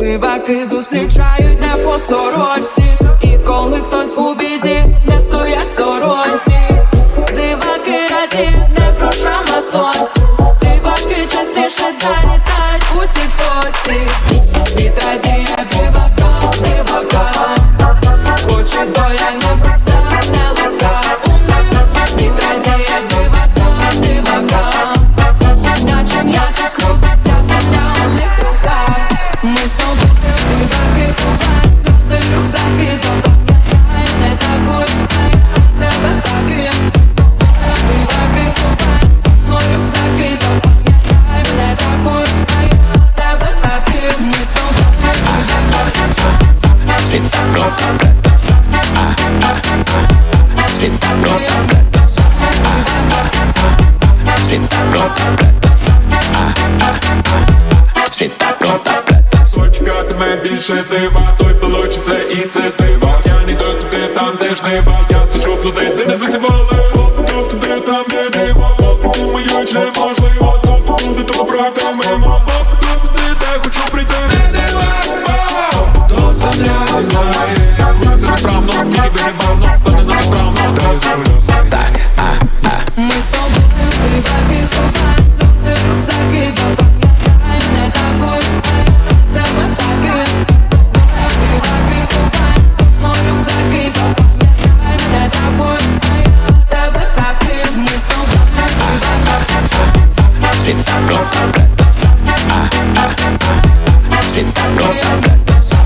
Диваки зустрічають не по сорочці І коли хтось у біді, не стоять сторонці. Диваки радіють не грошам, а сонцю Диваки частіше залітають у тіктоці. Світ радіє дивакам Cê tá pronta pra dançar? Чекатиме більше дива, той получиться і це дива. Я не йду туди, там ж нива. Я сижу туди, ти не засівали Тут туди, там де диво Думаю, чи можливо? Тут буде добра, та мимо Senta planta platosa. Ah ah ah. Senta planta platosa.